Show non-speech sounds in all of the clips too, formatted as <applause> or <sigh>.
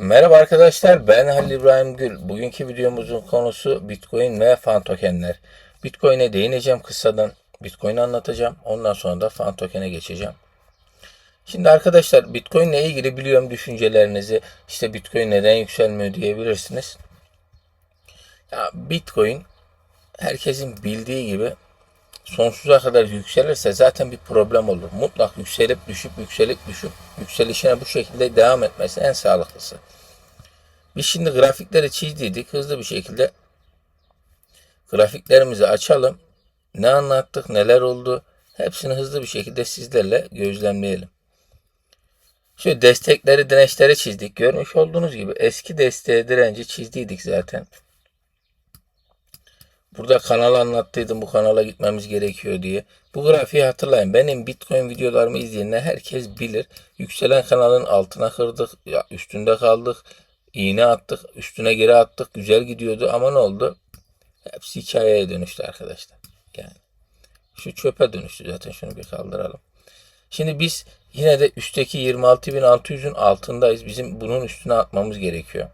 Merhaba arkadaşlar ben Halil İbrahim Gül. Bugünkü videomuzun konusu Bitcoin ve fan tokenler. Bitcoin'e değineceğim kısadan. Bitcoin'i anlatacağım. Ondan sonra da fan token'e geçeceğim. Şimdi arkadaşlar Bitcoin ile ilgili biliyorum düşüncelerinizi. İşte Bitcoin neden yükselmiyor diyebilirsiniz. Ya Bitcoin herkesin bildiği gibi sonsuza kadar yükselirse zaten bir problem olur. Mutlak yükselip düşüp yükselip düşüp yükselişine bu şekilde devam etmesi en sağlıklısı. Biz şimdi grafikleri çizdiydik. Hızlı bir şekilde grafiklerimizi açalım. Ne anlattık, neler oldu hepsini hızlı bir şekilde sizlerle gözlemleyelim. Şöyle destekleri, dirençleri çizdik. Görmüş olduğunuz gibi eski desteğe direnci çizdiydik zaten. Burada kanal anlattıydım bu kanala gitmemiz gerekiyor diye. Bu grafiği hatırlayın. Benim Bitcoin videolarımı izleyenler herkes bilir. Yükselen kanalın altına kırdık. Ya üstünde kaldık. iğne attık. Üstüne geri attık. Güzel gidiyordu ama ne oldu? Hepsi hikayeye dönüştü arkadaşlar. Yani şu çöpe dönüştü zaten. Şunu bir kaldıralım. Şimdi biz yine de üstteki 26.600'ün altındayız. Bizim bunun üstüne atmamız gerekiyor.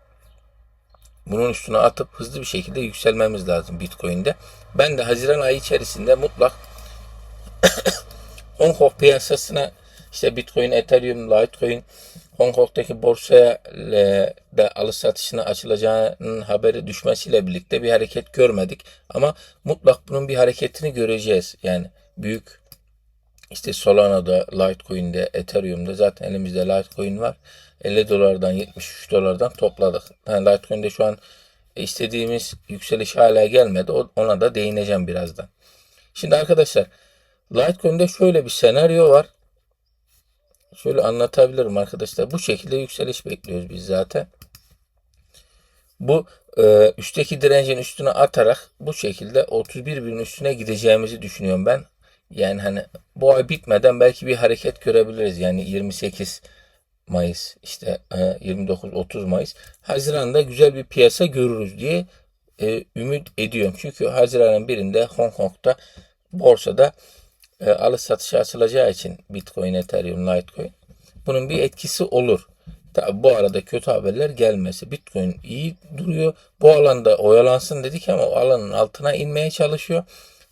Bunun üstüne atıp hızlı bir şekilde yükselmemiz lazım Bitcoin'de. Ben de Haziran ayı içerisinde mutlak <coughs> Hong Kong piyasasına işte Bitcoin, Ethereum, Litecoin, Hong Kong'daki borsaya da alış satışına açılacağının haberi düşmesiyle birlikte bir hareket görmedik. Ama mutlak bunun bir hareketini göreceğiz. Yani büyük işte Solana'da, Litecoin'de, Ethereum'da zaten elimizde Litecoin var. 50 dolardan 73 dolardan topladık. Yani Litecoin'de şu an istediğimiz yükseliş hala gelmedi. Ona da değineceğim birazdan. Şimdi arkadaşlar Litecoin'de şöyle bir senaryo var. Şöyle anlatabilirim arkadaşlar. Bu şekilde yükseliş bekliyoruz biz zaten. Bu e, üstteki direncin üstüne atarak bu şekilde 31 bin üstüne gideceğimizi düşünüyorum ben. Yani hani bu ay bitmeden belki bir hareket görebiliriz. Yani 28 Mayıs işte 29-30 Mayıs Haziran'da güzel bir piyasa görürüz diye e, ümit ediyorum. Çünkü Haziran'ın birinde Hong Kong'da borsada e, alış satışı açılacağı için Bitcoin, Ethereum, Litecoin bunun bir etkisi olur. Tabi bu arada kötü haberler gelmesi. Bitcoin iyi duruyor. Bu alanda oyalansın dedik ama alanın altına inmeye çalışıyor.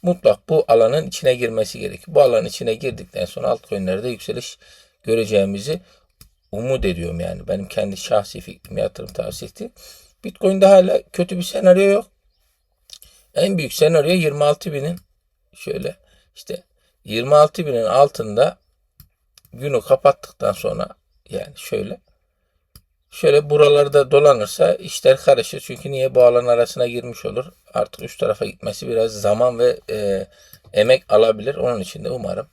Mutlak bu alanın içine girmesi gerekiyor. Bu alanın içine girdikten sonra altcoin'lerde yükseliş göreceğimizi umut ediyorum yani. Benim kendi şahsi fikrim yatırım tavsiyesi. Bitcoin'de hala kötü bir senaryo yok. En büyük senaryo 26 binin şöyle işte 26 binin altında günü kapattıktan sonra yani şöyle şöyle buralarda dolanırsa işler karışır. Çünkü niye bu alan arasına girmiş olur. Artık üst tarafa gitmesi biraz zaman ve e, emek alabilir. Onun için de umarım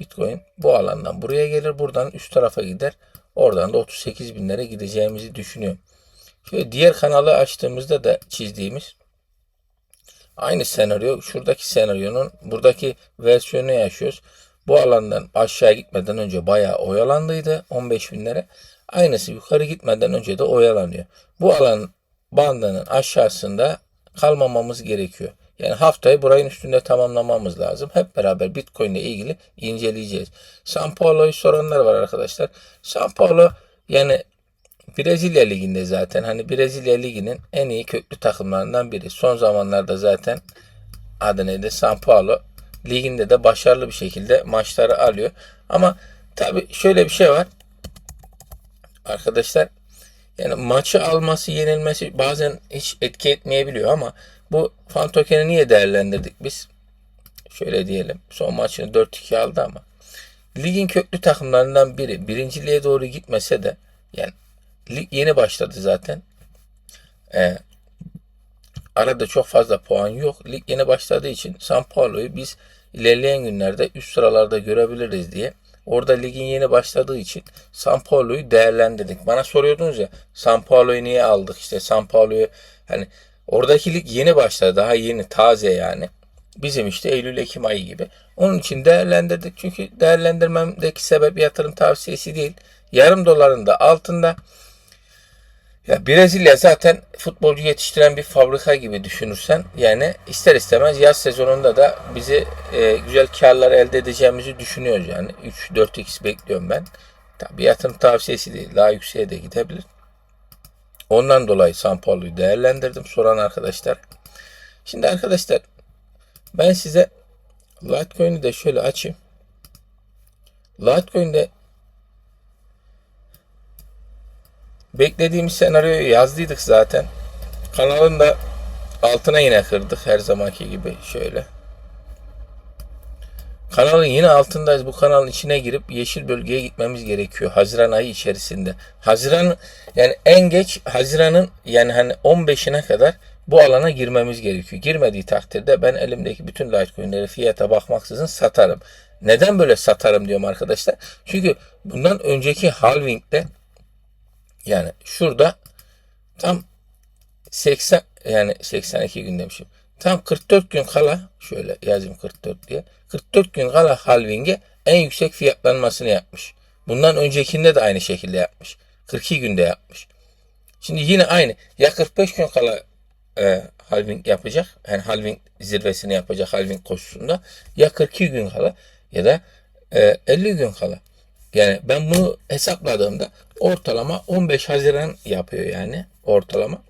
Bitcoin bu alandan buraya gelir. Buradan üst tarafa gider. Oradan da 38 binlere gideceğimizi düşünüyorum. Şöyle diğer kanalı açtığımızda da çizdiğimiz aynı senaryo. Şuradaki senaryonun buradaki versiyonu yaşıyoruz. Bu alandan aşağı gitmeden önce bayağı oyalandıydı 15 binlere. Aynısı yukarı gitmeden önce de oyalanıyor. Bu alan bandının aşağısında kalmamamız gerekiyor. Yani haftayı burayın üstünde tamamlamamız lazım. Hep beraber Bitcoin ile ilgili inceleyeceğiz. San Paulo'yu soranlar var arkadaşlar. San Paulo yani Brezilya Ligi'nde zaten hani Brezilya Ligi'nin en iyi köklü takımlarından biri. Son zamanlarda zaten adı neydi? San Paulo liginde de başarılı bir şekilde maçları alıyor. Ama tabi şöyle bir şey var. Arkadaşlar yani maçı alması, yenilmesi bazen hiç etki etmeyebiliyor ama bu fan tokeni niye değerlendirdik biz? Şöyle diyelim. Son maçını 4-2 aldı ama ligin köklü takımlarından biri birinciliğe doğru gitmese de yani lig yeni başladı zaten. Ee, arada çok fazla puan yok. Lig yeni başladığı için San Paulo'yu biz ilerleyen günlerde üst sıralarda görebiliriz diye Orada ligin yeni başladığı için San Paulo'yu değerlendirdik. Bana soruyordunuz ya San Paulo'yu niye aldık? İşte San Paulo'yu hani oradaki lig yeni başladı. Daha yeni, taze yani. Bizim işte Eylül-Ekim ayı gibi. Onun için değerlendirdik. Çünkü değerlendirmemdeki sebep yatırım tavsiyesi değil. Yarım doların da altında ya Brezilya zaten futbolcu yetiştiren bir fabrika gibi düşünürsen yani ister istemez yaz sezonunda da bizi e, güzel karlar elde edeceğimizi düşünüyoruz yani 3-4x bekliyorum ben. Tabii yatırım tavsiyesi değil daha yükseğe de gidebilir. Ondan dolayı San Paulo'yu değerlendirdim soran arkadaşlar. Şimdi arkadaşlar ben size Litecoin'i de şöyle açayım. Litecoin'de beklediğimiz senaryoyu yazdıydık zaten. Kanalın da altına yine kırdık her zamanki gibi şöyle. Kanalın yine altındayız. Bu kanalın içine girip yeşil bölgeye gitmemiz gerekiyor. Haziran ayı içerisinde. Haziran yani en geç Haziran'ın yani hani 15'ine kadar bu alana girmemiz gerekiyor. Girmediği takdirde ben elimdeki bütün Litecoin'leri fiyata bakmaksızın satarım. Neden böyle satarım diyorum arkadaşlar? Çünkü bundan önceki halving'de yani şurada tam 80 yani 82 gün demişim. Tam 44 gün kala şöyle yazayım 44 diye. 44 gün kala halving'e en yüksek fiyatlanmasını yapmış. Bundan öncekinde de aynı şekilde yapmış. 42 günde yapmış. Şimdi yine aynı. Ya 45 gün kala e, halving yapacak. Yani halving zirvesini yapacak halving koşusunda. Ya 42 gün kala ya da e, 50 gün kala. Yani ben bunu hesapladığımda ortalama 15 Haziran yapıyor yani ortalama.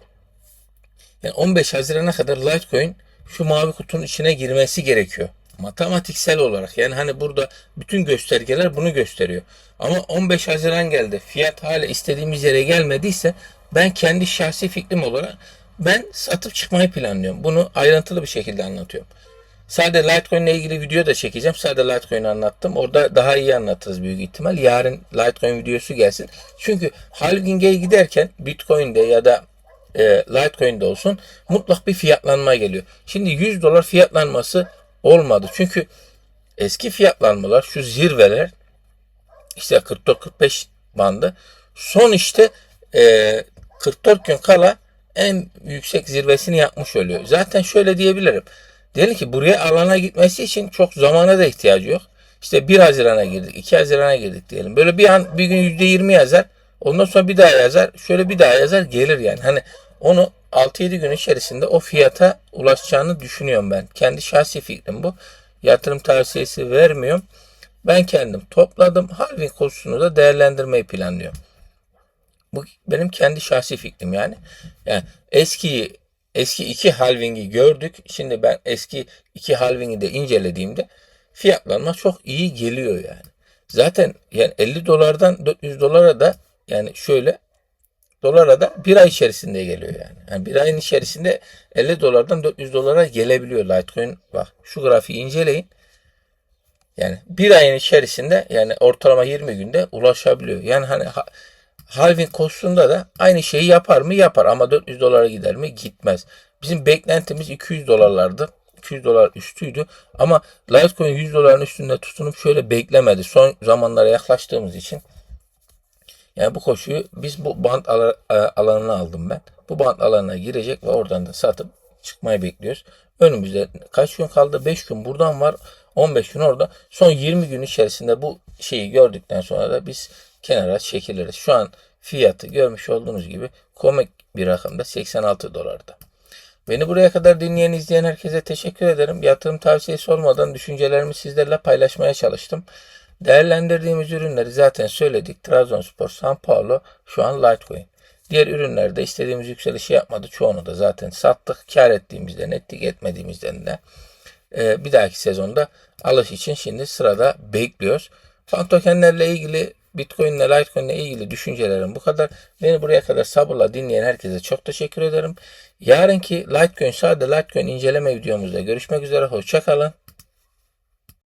Yani 15 Haziran'a kadar Litecoin şu mavi kutunun içine girmesi gerekiyor. Matematiksel olarak yani hani burada bütün göstergeler bunu gösteriyor. Ama 15 Haziran geldi. Fiyat hala istediğimiz yere gelmediyse ben kendi şahsi fikrim olarak ben satıp çıkmayı planlıyorum. Bunu ayrıntılı bir şekilde anlatıyorum. Sadece Litecoin ile ilgili video da çekeceğim. Sadece Litecoin'i anlattım. Orada daha iyi anlatırız büyük ihtimal. Yarın Litecoin videosu gelsin. Çünkü halving'e giderken Bitcoin'de ya da e, Litecoin'de olsun mutlak bir fiyatlanma geliyor. Şimdi 100 dolar fiyatlanması olmadı. Çünkü eski fiyatlanmalar şu zirveler işte 44-45 bandı. Son işte e, 44 gün kala en yüksek zirvesini yapmış oluyor. Zaten şöyle diyebilirim. Diyelim ki buraya alana gitmesi için çok zamana da ihtiyacı yok. İşte 1 Haziran'a girdik, 2 Haziran'a girdik diyelim. Böyle bir an bir gün %20 yazar. Ondan sonra bir daha yazar. Şöyle bir daha yazar gelir yani. Hani onu 6-7 gün içerisinde o fiyata ulaşacağını düşünüyorum ben. Kendi şahsi fikrim bu. Yatırım tavsiyesi vermiyorum. Ben kendim topladım. Halving kursunu da değerlendirmeyi planlıyorum. Bu benim kendi şahsi fikrim yani. Yani eski eski iki halvingi gördük. Şimdi ben eski iki halvingi de incelediğimde fiyatlanma çok iyi geliyor yani. Zaten yani 50 dolardan 400 dolara da yani şöyle dolara da bir ay içerisinde geliyor yani. yani bir ayın içerisinde 50 dolardan 400 dolara gelebiliyor Litecoin. Bak şu grafiği inceleyin. Yani bir ayın içerisinde yani ortalama 20 günde ulaşabiliyor. Yani hani ha, halving kostunda da aynı şeyi yapar mı? Yapar ama 400 dolara gider mi? Gitmez. Bizim beklentimiz 200 dolarlardı. 200 dolar üstüydü ama Litecoin 100 doların üstünde tutunup şöyle beklemedi. Son zamanlara yaklaştığımız için yani bu koşuyu biz bu band e, alanına aldım ben. Bu band alanına girecek ve oradan da satıp çıkmayı bekliyoruz. Önümüzde kaç gün kaldı? 5 gün buradan var. 15 gün orada. Son 20 gün içerisinde bu şeyi gördükten sonra da biz kenara çekiliriz. Şu an fiyatı görmüş olduğunuz gibi komik bir rakamda 86 dolarda. Beni buraya kadar dinleyen, izleyen herkese teşekkür ederim. Yatırım tavsiyesi olmadan düşüncelerimi sizlerle paylaşmaya çalıştım. Değerlendirdiğimiz ürünleri zaten söyledik. Trabzonspor, San Paulo, şu an Litecoin. Diğer ürünlerde istediğimiz yükselişi yapmadı. Çoğunu da zaten sattık. Kar ettiğimizden ettik, etmediğimizden de. Ee, bir dahaki sezonda alış için şimdi sırada bekliyoruz. Fan tokenlerle ilgili Bitcoin ile Litecoin ile ilgili düşüncelerim bu kadar. Beni buraya kadar sabırla dinleyen herkese çok teşekkür ederim. Yarınki Litecoin sadece Litecoin inceleme videomuzda görüşmek üzere. Hoşçakalın.